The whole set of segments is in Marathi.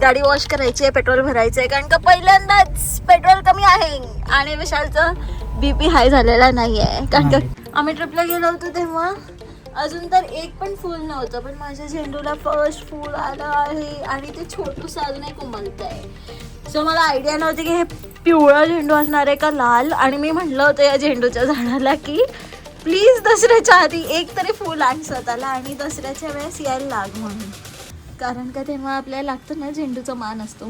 गाडी वॉश करायची आहे पेट्रोल भरायचं आहे. कारण का पहिल्यांदाच पेट्रोल कमी आहे. आणि विशालचं बीपी हाय झालेला नाही आहे कारण का आम्ही ट्रिपला गेलो होतो तेव्हा अजून तर एक पण फुल नव्हतं. पण माझ्या झेंडूला फर्स्ट फुल आलं आहे आणि ते छोटूस अजून एक उमलत आहे सो मला आयडिया नव्हती की हे पिवळा झेंडू असणार आहे का लाल? आणि मी म्हटलं होतं या झेंडूच्या झाडाला की प्लीज दसऱ्याच्या आधी एक तरी फुल आण स्वतःला आणि दसऱ्याच्या वेळेस यायला लाग म्हणून. कारण का तेव्हा आपल्याला लागतं ना झेंडूचा मान असतो.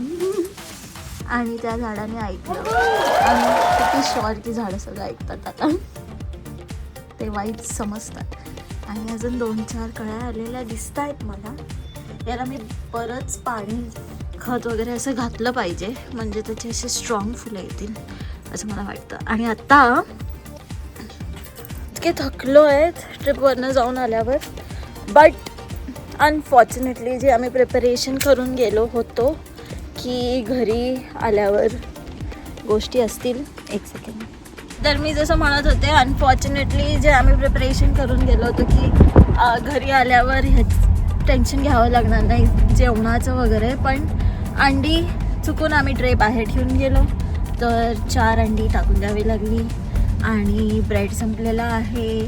आणि त्या झाडाने ऐकलं. आणि किती शॉर की झाडं सगळं ऐकतात आता. ते वाईट समजतात. आणि अजून दोन चार कळ्या आलेल्या दिसत आहेत मला. याला मी बरंच पाणी खत वगैरे असं घातलं पाहिजे. म्हणजे त्याचे असे स्ट्रॉंग फुलं येतील असं मला वाटतं. आणि आत्ता इतके थकलो आहेत ट्रिपवरनं जाऊन आल्यावर. बट अनफॉर्च्युनेटली जे आम्ही प्रिपरेशन करून गेलो होतो की घरी आल्यावर गोष्टी असतील. एक सेकंड तर मी जसं म्हणत होते अनफॉर्च्युनेटली जे आम्ही प्रिपरेशन करून गेलो होतो की घरी आल्यावर ह्याच टेन्शन घ्यावं लागणार नाही जेवणाचं वगैरे. पण अंडी चुकून आम्ही ट्रे बाहेर ठेवून गेलो. तर चार अंडी टाकून द्यावी लागली. आणि ब्रेड संपलेला आहे.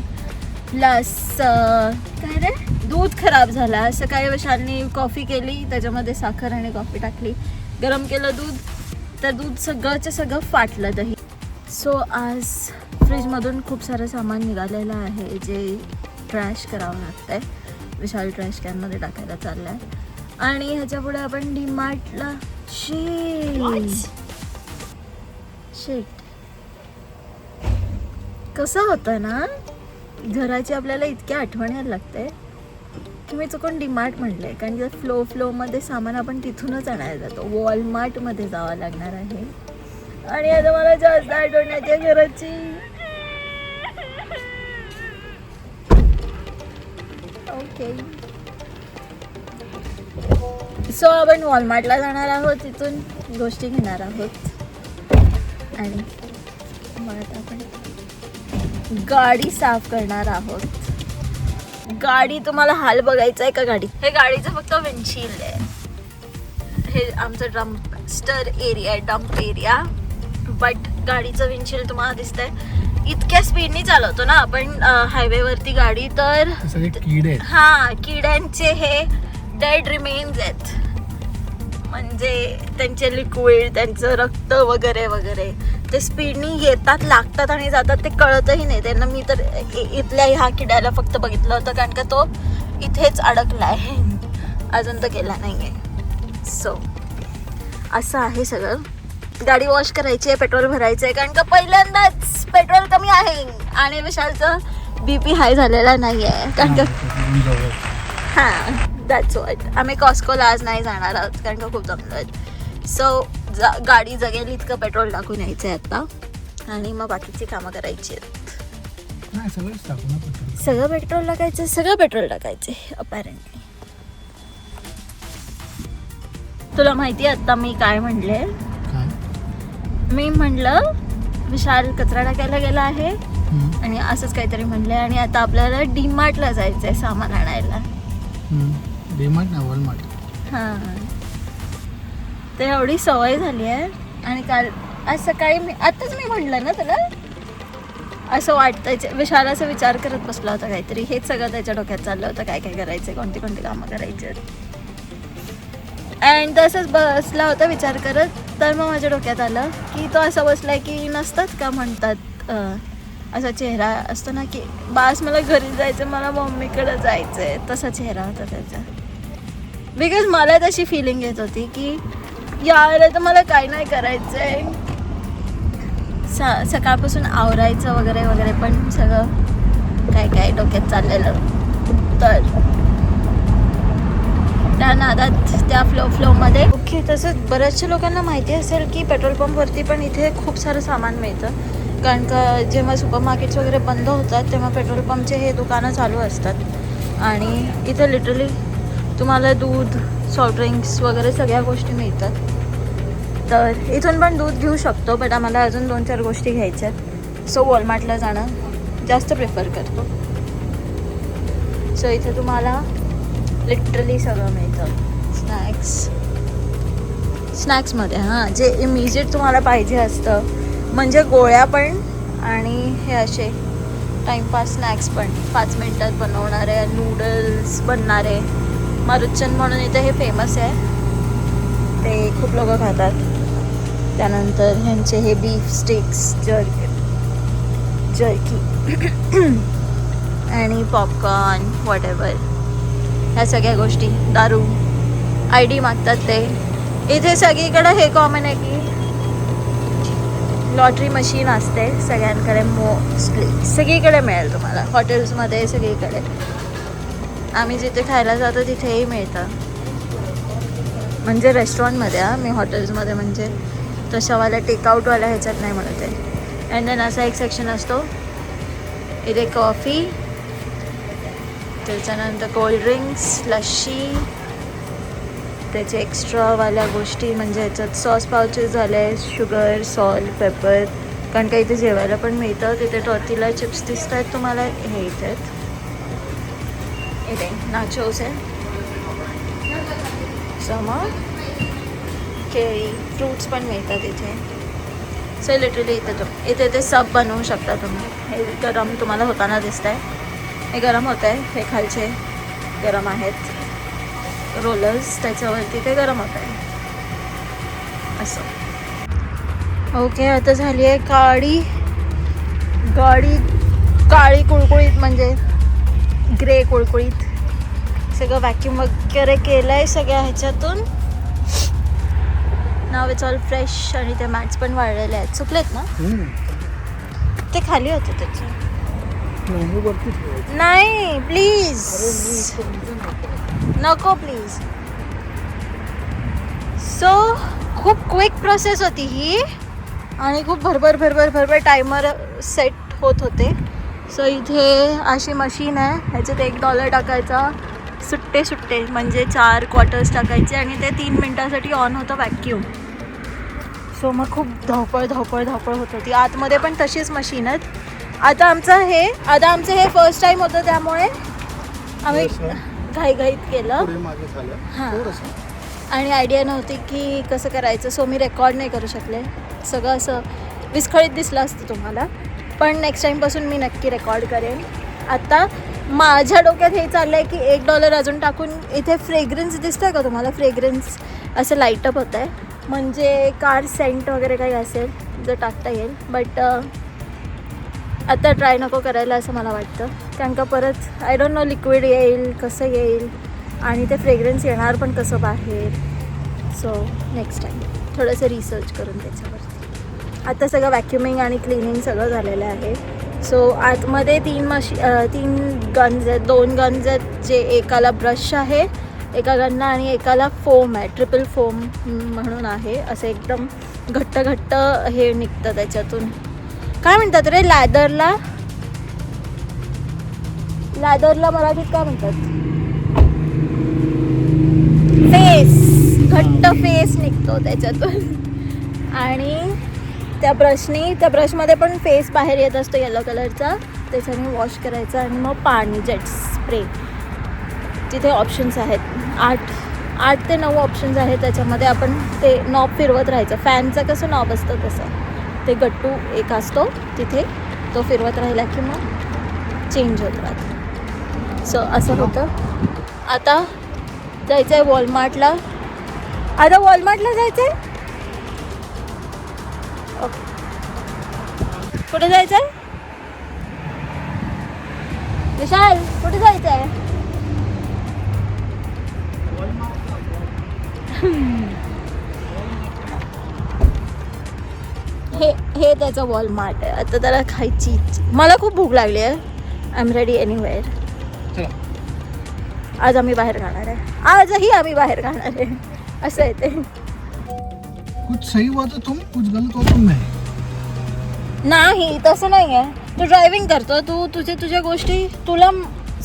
प्लस काय रे? दूध खराब झालं. असं काही विशालनी कॉफी केली त्याच्यामध्ये साखर आणि कॉफी टाकली. गरम केलं दूध. तर दूध सगळंच्या सगळं फाटलं दही. सो आज फ्रीजमधून खूप सारं सामान निघालेलं आहे जे ट्रॅश करावं लागतं आहे विशाल ट्रॅश कॅनमध्ये टाकायला चाललं आहे आणि ह्याच्या पुढे आपण डीमार्टला शेट शेट कसं होतं ना? घराची आपल्याला इतकी आठवण यायला लागते. मी चुकून डीमार्ट म्हटलंय. कारण जर फ्लो फ्लोमध्ये सामान आपण तिथूनच आणायला जातो. वॉलमार्टमध्ये जावं लागणार आहे. आणि आता मला जास्त आठवण येते घराची ओके सो आपण वॉलमार्टला जाणार आहोत. तिथून गोष्टी घेणार आहोत. आणि मग आता आपण गाडी साफ करणार आहोत. गाडी तुम्हाला हाल बघायचा आहे का गाडी? हे गाडीचं फक्त विंडशील्ड आहे. हे आमचं डम्पस्टर एरिया आहे डम्प एरिया बट गाडीचं विंडशील्ड तुम्हाला दिसतंय. इतक्या स्पीडनी चालवतो ना आपण हायवेवरती गाडी तर हा किड्यांचे हे डेड रिमेन्स आहेत. म्हणजे त्यांचे लिक्विड त्यांचं रक्त वगैरे वगैरे. ते स्पीडनी येतात लागतात आणि जातात ते कळतही नाही. त्यांना मी तर इथल्या ह्या किड्याला फक्त बघितलं होतं कारण का तो इथेच अडकला आहे. अजून तर गेला नाही आहे सो असं आहे सगळं. गाडी वॉश करायची आहे पेट्रोल भरायचं आहे कारण का पहिल्यांदाच पेट्रोल कमी आहे. आणि विशालचं बीपी हाय झालेला नाही आहे कारण का हां दॅट्स वॉट आम्ही कॉस्कोला आज नाही जाणार आहोत कारण का खूप जमलो आहेत सो गाडी जगेल इतकं पेट्रोल टाकून यायचं आहे आता. आणि मग बाकीची कामं करायची आहेत. ना सगळं पेट्रोल टाकायचं सगळं पेट्रोल टाकायचे अपॅरेंटली तुला माहिती आहे आता मी काय म्हणले? मी म्हणलं विशाल कचरा टाकायला गेला आहे. आणि असंच काहीतरी म्हणलंय आणि आता आपल्याला डीमार्टला जायचं आहे सामान आणायला. डीमार्ट नाही वॉलमार्ट हां. ते एवढी सवय झाली आहे. आणि काल आज सकाळी मी आताच मी म्हटलं ना त्याला असं वाटतंय जे- विशाल विचार करत बसला होता काहीतरी. हेच सगळं त्याच्या डोक्यात चाललं होतं. काय काय करायचं कोणती कोणती कामं करायचे अँड तसंच बसला होता विचार करत. तर मग माझ्या डोक्यात आलं की तो असं आहे की नसतात का म्हणतात असा चेहरा असतो ना की बास मला घरी जायचं मला मम्मीकडे जायचं आहे तसा चेहरा होता त्याचा. बिकॉज मला तशी फिलिंग येत होती की यार आता मला काय नाही करायचं आहे स सकाळपासून आवरायचं वगैरे वगैरे पण सगळं काय काय डोक्यात चाललेलं. तर त्या नादात त्या फ्लो फ्लोमध्ये ओके तसंच बऱ्याचशा लोकांना माहिती असेल की पेट्रोल पंपवरती पण इथे खूप सारं सामान मिळतं. कारण का जेव्हा सुपर मार्केट्स वगैरे बंद होतात तेव्हा पेट्रोल पंपचे हे दुकानं चालू असतात. आणि इथे लिटरली तुम्हाला दूध सॉफ्ट ड्रिंक्स वगैरे सगळ्या गोष्टी मिळतात. तर इथून पण दूध घेऊ शकतो बट आम्हाला अजून दोन चार गोष्टी घ्यायच्या आहेत. सो वॉलमार्टला जाणं जास्त प्रिफर करतो. सो इथे तुम्हाला लिटरली सगळं मिळतं. स्नॅक्स स्नॅक्समध्ये हां जे इमिजिएट तुम्हाला पाहिजे असतं. म्हणजे गोळ्या पण आणि हे असे टाईमपास स्नॅक्स पण. पाच मिनटात बनवणारे नूडल्स बनणारे. मरुच्चन म्हणून इथे हे फेमस आहे. ते खूप लोक खातात. त्यानंतर ह्यांचे हे बीफ स्टिक्स जर जर्की आणि पॉपकॉर्न वॉट एवर ह्या सगळ्या गोष्टी. दारू. आय डी मागतात ते. इथे सगळीकडे हे कॉमन आहे की लॉटरी मशीन असते. सगळ्यांकडे मोस्टली सगळीकडे मिळेल तुम्हाला. हॉटेल्समध्ये सगळीकडे. आम्ही जिथे खायला जातो तिथेही मिळतं. म्हणजे रेस्टॉरंटमध्ये मी हॉटेल्समध्ये म्हणजे तशावाला टेकआउटवाल्या ह्याच्यात नाही म्हणत आहे. अँड देन असा एक सेक्शन असतो. इथे कॉफी त्याच्यानंतर कोल्ड्रिंक्स लस्सी त्याचे एक्स्ट्रावाल्या गोष्टी म्हणजे ह्याच्यात सॉस पावचेस झाले शुगर सॉल्ट पेपर कारण का इथे जेवायला पण मिळतं. तिथे टॉर्टिला चिप्स दिसत आहेत तुम्हाला. हे इथे. आहेत इथे नाचोस आहे. समोर केळी फ्रूट्स पण मिळतात इथे. सो लिटरली इथे तुम इथे ते सब बनवू शकता तुम्ही. हे गरम तुम्हाला होताना दिसत आहे हे गरम होत आहे हे खालचे गरम आहेत. रोलर्स त्याच्यावरती ते गरम होत आहे असं. ओके आता झाली आहे काळी गाडी काळी कुळकुळीत म्हणजे ग्रे कुळकुळीत. सगळं वॅक्यूम वगैरे केलं आहे सगळ्या ह्याच्यातून. नाव इट्स ऑल फ्रेश आणि ते मॅट्स पण वाळलेले आहेत. सुकलेत ना? ते खाली होते त्याचे. नाही प्लीज. नको प्लीज सो खूप क्विक प्रोसेस होती ही. आणि खूप भरभर भरभर भरभर टायमर सेट होत होते. सो इथे अशी मशीन आहे. ह्याच्यात एक डॉलर टाकायचा. सुट्टे सुट्टे. म्हणजे चार क्वार्टर्स टाकायचे आणि ते तीन मिनटासाठी ऑन होतं वॅक्यूम सो मग खूप धावपळ धावपळ धावपळ होत होती. आतमध्ये पण तशीच मशीन आहेत. आता आमचं हे आता आमचं हे फर्स्ट टाईम होतं त्यामुळे आम्ही घाईघाईत केलं. हां. आणि आयडिया नव्हती की कसं करायचं सो मी रेकॉर्ड नाही करू शकले. सगळं असं विस्कळीत दिसलं असतं तुम्हाला. पण नेक्स्ट टाईमपासून मी नक्की रेकॉर्ड करेन. आता माझ्या डोक्यात हे चाललं आहे की एक डॉलर अजून टाकून इथे फ्रेग्रन्स दिसतंय का तुम्हाला? फ्रेग्रन्स असं लाईटअप होत आहे म्हणजे कार सेंट वगैरे काही असेल जर टाकता येईल. बट आता ट्राय नको करायला असं मला वाटतं. कारण का परत आय डोंट नो लिक्विड येईल कसं येईल. आणि ते फ्रेग्रन्स येणार पण कसं बाहेर. सो नेक्स्ट टाईम थोडंसं रिसर्च करून त्याच्यावरती आता सगळं वॅक्युमिंग आणि क्लिनिंग सगळं झालेलं आहे. सो आतमध्ये तीन मशी तीन गन्स आहेत. दोन गन्स आहेत जे एकाला ब्रश आहे. एका गन्ना आणि एकाला फोम आहे ट्रिपल फोम म्हणून आहे. असं एकदम घट्ट घट्ट हे निघतं त्याच्यातून. काय म्हणतात रे लॅदरला लॅदरला मराठीत काय म्हणतात? फेस घट्ट फेस निघतो त्याच्यातून. आणि त्या ब्रशनी त्या ब्रशमध्ये पण फेस बाहेर येत असतो येलो कलरचा त्याच्याने वॉश करायचं आणि मग पाणी जेट स्प्रे तिथे ऑप्शन्स आहेत. आठ आठ ते नऊ ऑप्शन्स आहेत त्याच्यामध्ये. आपण ते नॉब फिरवत राहायचं. फॅनचं कसं नॉब असतं तसं. ते गट्टू एक असतो तिथे. तो फिरवत राहिला की मग चेंज होत राहतं सो असं होतं. आता जायचं आहे वॉलमार्टला आता वॉलमार्टला जायचं आहे कुठे जायचं आहे विशाल कुठे जायचं आहे हे हे त्याचं वॉलमार्ट आहे. आता त्याला खायची मला खूप भूक लागली आहे. आय एम रेडी एनिवेअर चला. आज आम्ही बाहेर खाणार आहे. आजही आम्ही बाहेर खाणार आहे. असं आहे ते. कुछ सही हुआ तो तुम कुछ गलत हुआ तुम नहीं नाही तसं नाही आहे. तू ड्रायव्हिंग करतो तू तुझे तुझ्या गोष्टी तुला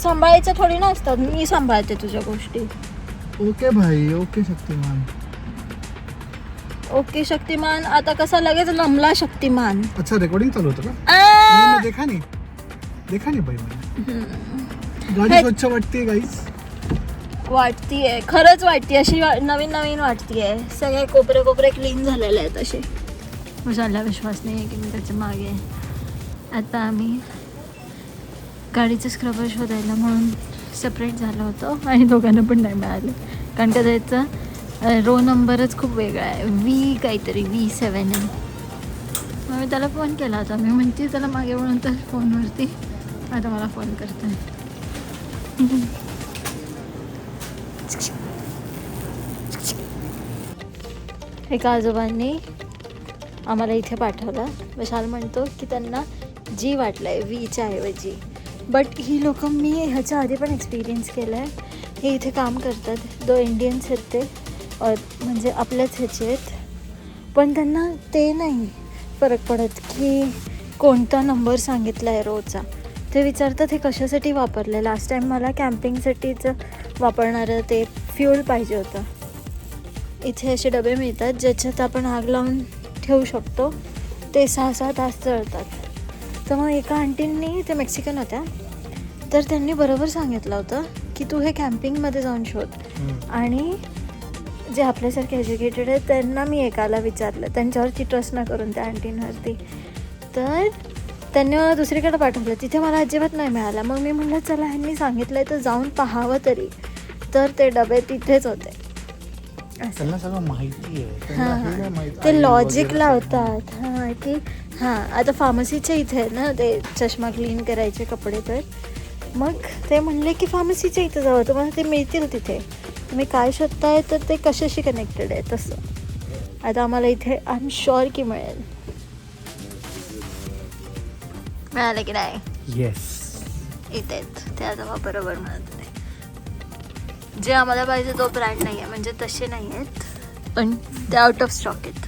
सांभाळायच्या थोडी ना असतात. मी सांभाळते तुझ्या गोष्टी. ओके भाई ओके शक्तिमान. ओके शक्तिमान आता कसा लगेच नमला शक्तिमान. अच्छा रिकॉर्डिंग चालू होतं का? आ! देखा नहीं. देखा नहीं भाई मैंने गाडी हे- स्वच्छ वाटते गाईस वाटतीये खरंच वाटते अशी वा- नवीन नवीन वाटतीये. सगळे कोपरे कोपरे क्लीन झालेले आहेत असे. झाला विश्वास नाही आहे की मी त्याच्यामागे आहे. आता आम्ही गाडीचं स्क्रबर शोधायला म्हणून सेपरेट झालं होतं आणि दोघांना पण नाही मिळालं. कारण का त्याचा रो नंबरच खूप वेगळा आहे. व्ही काहीतरी व्ही सेवन एम मग मी त्याला फोन केला होता. मी म्हणते त्याला मागे म्हणून तर फोनवरती आता मला फोन करते एका आजोबांनी आम्हाला इथे पाठवलं? विशाल म्हणतो की त्यांना जी वाटलं आहे वीच्या ऐवजी. बट ही लोक मी ह्याच्या आधी पण एक्सपिरियन्स केलं आहे हे इथे काम करतात. दो इंडियन्स आहेत ते. म्हणजे आपल्याच ह्याचे आहेत. पण त्यांना ते नाही फरक पडत की कोणता नंबर सांगितला आहे रोजचा. ते विचारतात हे कशासाठी वापरलं लास्ट टाईम मला कॅम्पिंगसाठीचं वापरणारं ते फ्यूल पाहिजे होतं. इथे असे डबे मिळतात ज्याच्यात आपण आग लावून ठेवू शकतो. ते सहा सहा तास जळतात. तर मग एका आंटींनी ते मेक्सिकन होत्या तर त्यांनी बरोबर सांगितलं होतं की तू हे कॅम्पिंगमध्ये जाऊन शोध. आणि जे आपल्यासारखे एज्युकेटेड आहेत त्यांना मी एकाला विचारलं. त्यांच्यावरती ट्रस्ट न करून त्या आंटींवरती. तर त्यांनी मला दुसरीकडे पाठवलं. तिथे मला अजिबात नाही मिळाला. मग मी म्हटलं चला ह्यांनी सांगितलं तर जाऊन पाहावं तरी. तर ते डबे तिथेच होते. असं त्यांना सगळं माहिती आहे. हां हे. हां ते लॉजिक लावतात हां की हां आता फार्मसीच्या इथे आहे ना ते चष्मा क्लीन करायचे कपडे तर. मग ते म्हणले की फार्मसीच्या इथं जावं तुम्हाला ते मिळतील तिथे. तुम्ही काय शोधताय तर ते कशाशी कनेक्टेड आहे तसं. आता आम्हाला इथे आय एम शुअर की मिळेल. मिळालं की नाही? येस इथे ते आता बरोबर म्हणत होते. जे आम्हाला पाहिजे तो ब्रँड नाही आहे म्हणजे तसे नाही आहेत पण ते आउट ऑफ स्टॉक आहेत.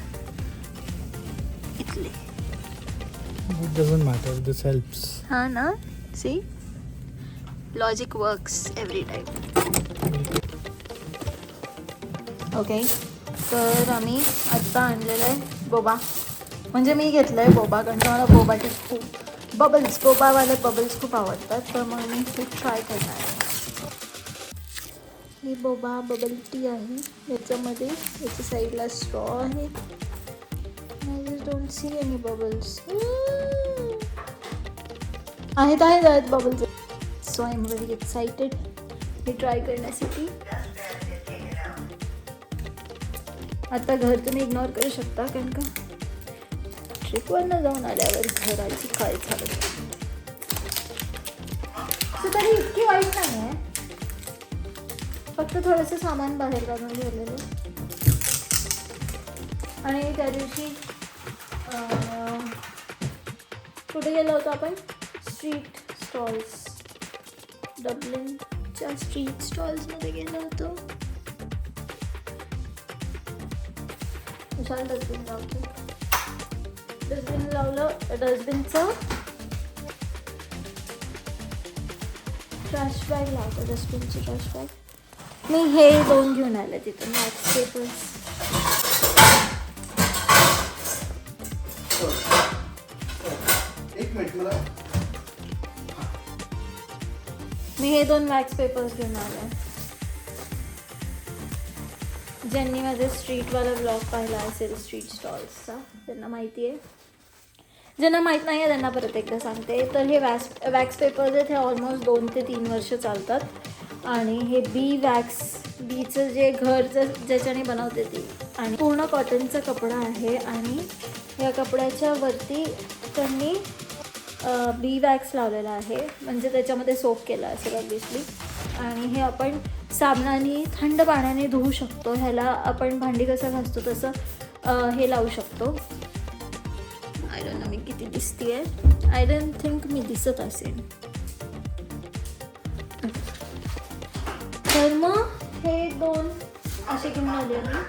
It doesn't matter this helps हा ना? See logic works every time okay तर आम्ही आत्ता आणलेलं आहे बोबा. म्हणजे मी घेतलं आहे बोबा कारण मला बोबाचे खूप बबल्स बोबावाले बबल्स खूप आवडतात तर मग मी खूप ट्राय करणार आहे. ही बोबा बबल टी आहे. याच्यामध्ये याच्या साईडला स्ट्रॉ आहे. I don't see any bubbles आहेत आहेत आहेत bubbles so I am very excited हे ट्राय करण्यासाठी. आता घर तुम्ही इग्नोर करू शकता कारण का? ट्रिपवरनं जाऊन आल्यावर घराची काय झालं तरी इतकी वाईट नाही आहे. फक्त थोडंसं सामान बाहेर काढून घेतलेलं आणि त्या दिवशी कुठे गेलो होतो आपण? स्ट्रीट स्टॉल्स डब्लिनच्या स्ट्रीट स्टॉल्समध्ये गेलो होतो. विशाल डस्टबिन लावतो डस्टबिन लावलं डस्टबिनचं ट्रॅश बॅग लावतो डस्टबिनची ट्रॅश बॅग मी हे दोन घेऊन आले तिथून मॅक्स मी हे दोन वॅक्स पेपर्स घेऊन आले. ज्यांनी माझे स्ट्रीटवाला ब्लॉग पाहिला असेल स्ट्रीट स्टॉल्सचा त्यांना माहिती आहे. ज्यांना माहीत नाही आहे त्यांना परत एकदा सांगते. तर हे वॅक्स वॅक्स पेपर्स आहेत हे ऑलमोस्ट दोन ते तीन वर्ष चालतात. आणि हे बी वॅक्स बीचं जे घरचं ज्याच्याने बनवते ती. आणि पूर्ण कॉटनचा कपडा आहे आणि या कपड्याच्या वरती त्यांनी बी वॅक्स लावलेला आहे. म्हणजे त्याच्यामध्ये सोप केला असेल ऑब्विसली आणि हे आपण साबणाने थंड पाण्याने धुवू शकतो. ह्याला आपण भांडी कसं घासतो तसं हे लावू शकतो. आय डोंट नो मी किती दिसते आहे आय डोंट थिंक मी दिसत असेल तर मग हे दोन असे घेऊन आले मी.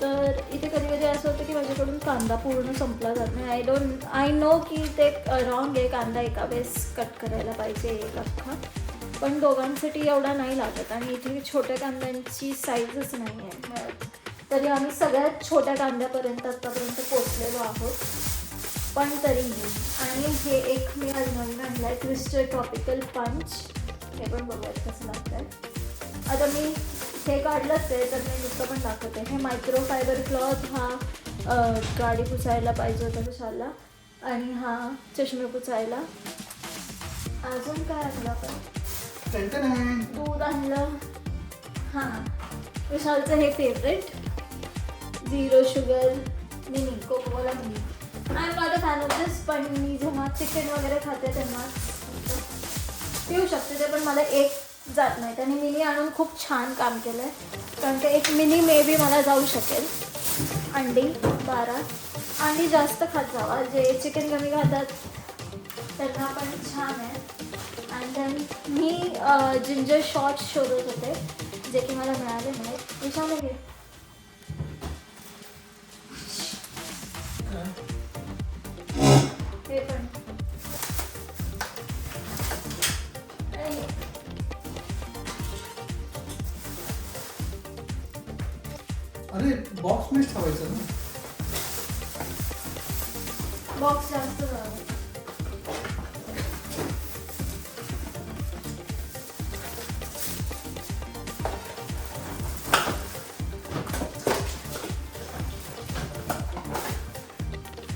तर इथे कधी कधी असं होतं की माझ्याकडून कांदा पूर्ण संपला जात नाही. आय डोंट आय नो की ते रॉंग आहे. कांदा एका वेळेस कट करायला पाहिजे एक अख्खा. पण दोघांसाठी एवढा नाही लागत आणि इथे छोट्या कांद्यांची साईजच नाही आहे. तरी आम्ही सगळ्यात छोट्या कांद्यापर्यंत आत्तापर्यंत पोचलेलो आहोत. पण तरीही आणि हे एक मी आज नवीन आणलं आहे ट्विस्टर ट्रॉपिकल पंच हे पण बघूयात कसं लागतंय. आता मी हे काढलंच आहे तर मी नुसतं पण दाखवते. हे मायक्रो फायबर क्लॉथ हा गाडी पुसायला पाहिजे होता विशालला आणि हा चष्मे पुसायला. अजून काय आणलं आपण? दूध आणलं. हां. विशालचं हे favourite zero sugar mini Coca-Cola mini I a fan of this पण मी जेव्हा चिकन वगैरे खाते तेव्हा. पिऊ शकते ते पण मला एक जात नाही. त्याने मिनी आणून खूप छान काम केलं आहे कारण का एक मिनी मे बी मला जाऊ शकेल. अंडी बारा. अंडी जास्त खात जावा. जे चिकन कमी खातात त्यांना पण छान आहे. अँड देन मी जिंजर शॉर्ट्स शोधत होते जे की मला मिळाले नाहीत. विचारले घे हे पण. बॉक्स मीच ठेवायचं ना बॉक्स जास्त झाला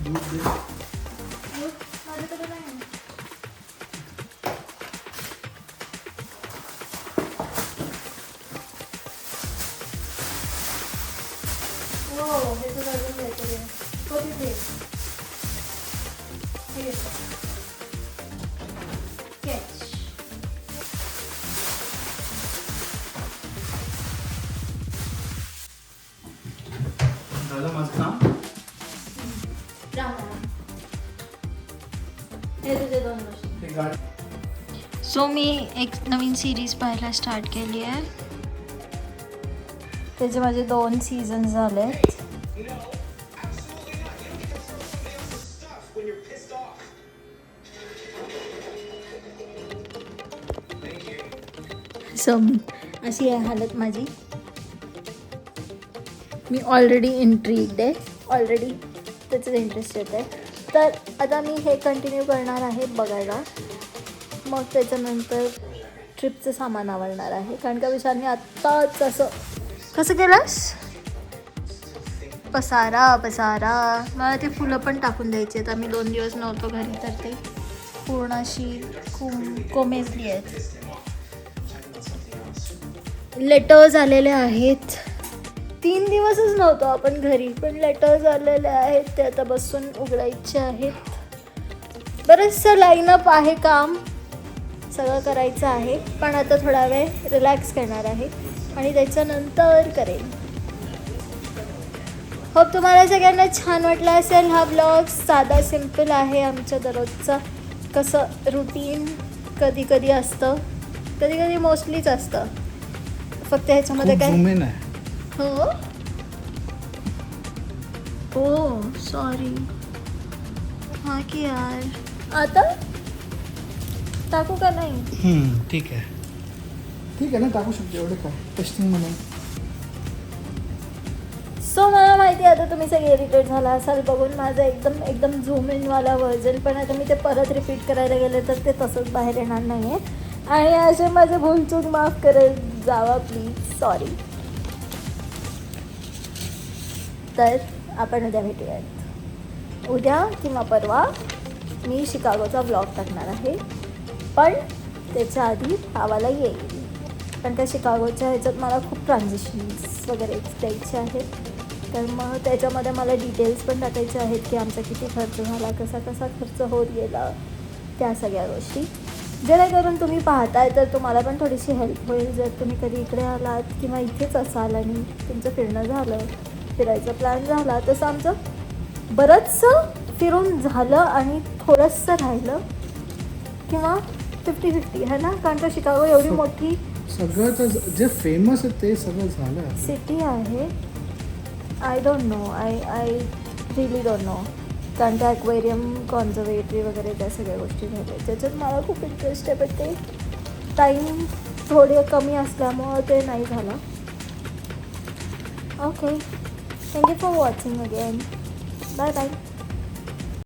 दूध दे झालं माझं काम? हे गाडी. सो मी एक नवीन सिरीज पाहायला स्टार्ट केली आहे. त्याचे माझे दोन सीझन झाले सो अशी आहे हालत माझी. मी ऑलरेडी इंट्रीड आहे. ऑलरेडी त्याच्यात इंटरेस्ट येत आहे. तर आता मी हे कंटिन्यू करणार आहे बघायला. मग त्याच्यानंतर ट्रिपचं सामान आवडणार आहे. कारण का विशालने आत्ताच असं कसं केलंस? पसारा पसारा. मला ते फुलं पण टाकून द्यायची आहेत. आम्ही दोन दिवस नव्हतो घरी तर ते पूर्ण अशी खूप कोमेजली आहेत. लेटर्स आलेले आहेत. तीन दिवसच नव्हतो आपण घरी पण लेटर्स आलेले आहेत ते आता बसून उघडायचे आहेत. बरंचसं लाईनअप आहे काम सगळं करायचं आहे पण आता थोडा वेळ रिलॅक्स करणार आहे आणि त्याच्यानंतर करेन. होप तुम्हाला सगळ्यांना छान वाटलं असेल. हा ब्लॉग साधा सिंपल आहे आमच्या दररोजचा. कसं रुटीन कधी कधी असतं कधी कधी मोस्टलीच असतं. फक्त ह्याच्यामध्ये काय हो? ओ सॉरी हा की यार. आता? टाकू का नाही? हम्म, ठीक आहे. ठीक आहे ना टाकू शकतो एवढं काय? टेस्टिंग म्हणून. सो मला माहिती आहे आता तुम्ही सगळे इरिटेट झाला असाल. बघून माझं एकदम एकदम झूम इनवाला व्हर्जन पण आता मी ते परत रिपीट करायला गेले तर ते तसंच बाहेर येणार नाही आहे आणि असे माझे भूलचूक माफ करत जावा प्लीज सॉरी तर आपण उद्या भेटूयात. उद्या किंवा परवा मी शिकागोचा ब्लॉग टाकणार आहे. पण त्याच्या आधी आवाला येईल. पण त्या शिकागोच्या ह्याच्यात मला खूप ट्रान्झिशन्स वगैरे द्यायचे आहेत. तर मग त्याच्यामध्ये मला डिटेल्स पण टाकायचे आहेत की आमचा किती खर्च झाला कसा कसा खर्च होत गेला त्या सगळ्या गोष्टी. जेणेकरून तुम्ही पाहताय तर तुम्हाला पण थोडीशी हेल्प होईल. जर तुम्ही कधी इकडे आलात किंवा इथेच असाल आणि तुमचं फिरणं झालं फिरायचा प्लॅन झाला. तसं आमचं बरंचसं फिरून झालं आणि थोडंसं राहिलं. किंवा फिफ्टी फिफ्टी है ना? कारण का शिकागो एवढी मोठी सगळं तर जे फेमस आहे ते सगळं झालं. सिटी आहे. I don't know I I really don't know कारण त्या ॲक्वेरियम कॉन्झर्वेटरी वगैरे त्या सगळ्या गोष्टी झाल्या. त्याच्यात मला खूप इंटरेस्ट आहे पण ते टाईम थोडे कमी असल्यामुळं ते नाही झालं. Okay Thank you for watching again. Bye bye.